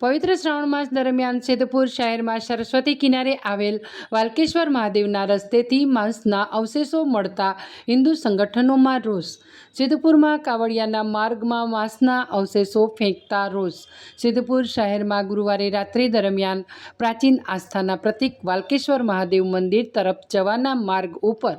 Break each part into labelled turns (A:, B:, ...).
A: પવિત્ર શ્રાવણ માસ દરમિયાન સિદ્ધપુર શહેરમાં સરસ્વતી કિનારે આવેલ વાલકેશ્વર મહાદેવના રસ્તેથી માંસના અવશેષો મળતા હિન્દુ સંગઠનોમાં રોષ. સિદ્ધપુરમાં કાવડિયાના માર્ગમાં માંસના અવશેષો ફેંકતા રોષ. સિદ્ધપુર શહેરમાં ગુરુવારે રાત્રિ દરમિયાન પ્રાચીન આસ્થાના પ્રતીક વાલકેશ્વર મહાદેવ મંદિર તરફ જવાના માર્ગ ઉપર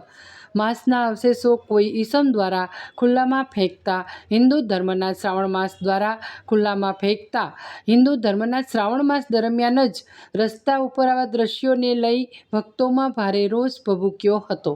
A: માંસના અવશેષો કોઈ ઈસમ દ્વારા ખુલ્લામાં ફેંકતા, હિન્દુ ધર્મના શ્રાવણ માસ દ્વારા ખુલ્લામાં ફેંકતા. હિન્દુ ધર્મના શ્રાવણ માસ દરમિયાન જ રસ્તા ઉપર આવા દ્રશ્યોને લઈ ભક્તોમાં ભારે રોષ ભભૂક્યો હતો.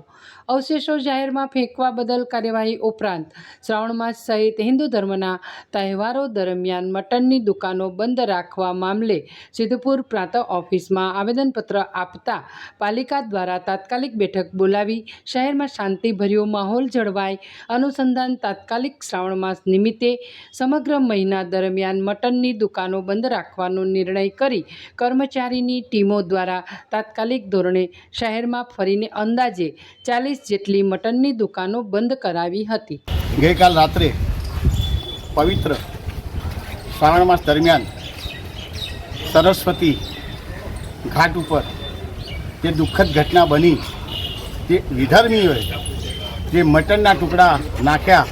A: અવશેષો જાહેરમાં ફેંકવા બદલ કાર્યવાહી ઉપરાંત શ્રાવણ માસ સહિત હિન્દુ ધર્મના તહેવારો દરમિયાન મટનની દુકાનો બંધ રાખવા મામલે સિદ્ધપુર પ્રાંત ઓફિસમાં આવેદનપત્ર આપતા પાલિકા દ્વારા તાત્કાલિક બેઠક બોલાવી શહેરમાં શાંતિભર્યો માહોલ જળવાય. અનુસંધાન તાત્કાલિક શ્રાવણ માસ નિમિત્તે સમગ્ર મહિના દરમિયાન મટનની દુકાનો બંધ રાખવાનો નિર્ણય કરી કર્મચારીની ટીમો દ્વારા તાત્કાલિક ધોરણે શહેરમાં ફરીને અંદાજે ચાલીસ જેટલી મટનની દુકાનો બંધ કરાવી હતી.
B: ગઈકાલ રાત્રે પવિત્ર શ્રાવણ માસ દરમિયાન સરસ્વતી ઘાટ ઉપર જે દુઃખદ ઘટના બની તે વિધર્મીઓએ જે મટનના ટુકડા નાખ્યા,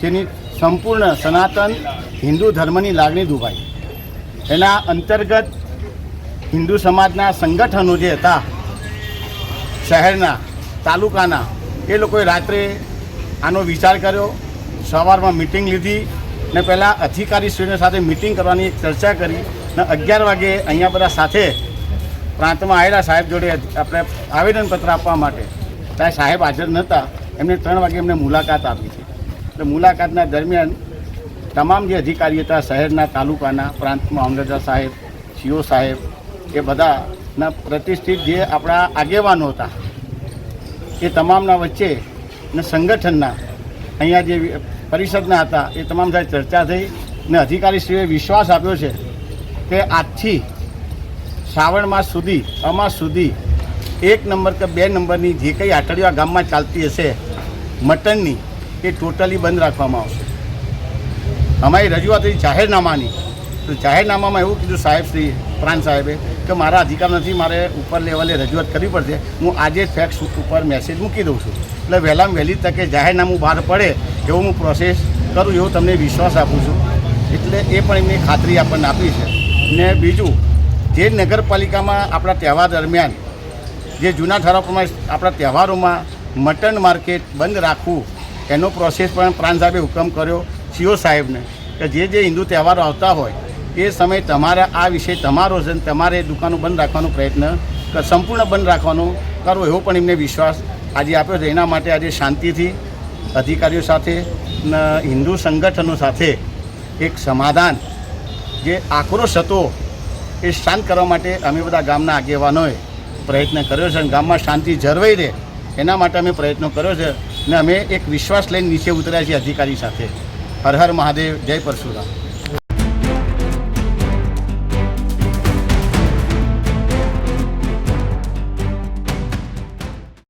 B: જેની સંપૂર્ણ સનાતન હિન્દુ ધર્મની લાગણી દુભાઈ. એના અંતર્ગત હિન્દુ સમાજના સંગઠનો જે હતા, શહેરના, તાલુકાના, એ લોકોએ રાત્રે આનો વિચાર કર્યો, સવારમાં મિટિંગ લીધી ને પહેલાં અધિકારીશ્રીઓને સાથે મિટિંગ કરવાની ચર્ચા કરી ને અગિયાર વાગે અહીંયા બધા સાથે પ્રાંતમાં આવેલા સાહેબ જોડે આપણે આવેદનપત્ર આપવા માટે ત્યારે સાહેબ હાજર નહોતા. એમને ત્રણ વાગે એમને મુલાકાત આપી છે. એટલે મુલાકાતના દરમિયાન તમામ જે અધિકારી હતા, શહેરના, તાલુકાના, પ્રાંતમાં અમદાવાદ સાહેબ, સીઓ સાહેબ, એ બધાના પ્રતિષ્ઠિત જે આપણા આગેવાનો હતા, એ તમામના વચ્ચે ને સંગઠનના, અહીંયા જે પરિષદના હતા, એ તમામ સાથે ચર્ચા થઈ ને અધિકારીશ્રીએ વિશ્વાસ આપ્યો છે કે આજથી શ્રાવણ માસ સુધી, અમાસ સુધી એક નંબર કે બે નંબરની જે કંઈ આટડીઓ આ ગામમાં ચાલતી હશે, મટનની, એ ટોટલી બંધ રાખવામાં આવશે. અમારી રજૂઆત હતી જાહેરનામાની. તો જાહેરનામામાં એવું કીધું સાહેબ શ્રી પ્રાંત સાહેબે કે મારા અધિકાર નથી, મારે ઉપર લેવલે રજૂઆત કરવી પડશે. હું આજે ફેક્સ ઉપર મેસેજ મૂકી દઉં છું. એટલે વહેલામાં વહેલી તકે જાહેરનામું બહાર પડે એવું હું પ્રોસેસ કરું એવો તમને વિશ્વાસ આપું છું. એટલે એ પણ એમની ખાતરી આપણને આપી છે. ને બીજું, જે નગરપાલિકામાં આપણા તહેવાર દરમિયાન જે જૂના ઠરાવ પ્રમાણે આપણા તહેવારોમાં મટન માર્કેટ બંધ રાખવું, એનો પ્રોસેસ પણ પ્રાંત સાહેબે હુકમ કર્યો સીઓ સાહેબને કે જે જે હિન્દુ તહેવારો આવતા હોય, એ સમયે તમારે આ વિષય તમારો છે તમારે દુકાનો બંધ રાખવાનો પ્રયત્ન સંપૂર્ણ બંધ રાખવાનો કરવો એવો પણ એમને વિશ્વાસ આજે આપ્યો છે. એના માટે આજે શાંતિથી અધિકારીઓ સાથે હિન્દુ સંગઠનો સાથે એક સમાધાન, જે આક્રોશ હતો, એ શાંત કરવા માટે અમે બધા ગામના આગેવાનોએ પ્રયત્ન કર્યો છે અને ગામમાં શાંતિ જળવાઈ રહે, એના માટે અમે પ્રયત્નો કર્યો છે ને અમે એક વિશ્વાસ લઈને નીચે ઉતર્યા છીએ અધિકારી સાથે. હર હર મહાદેવ, જય પરશુરામ.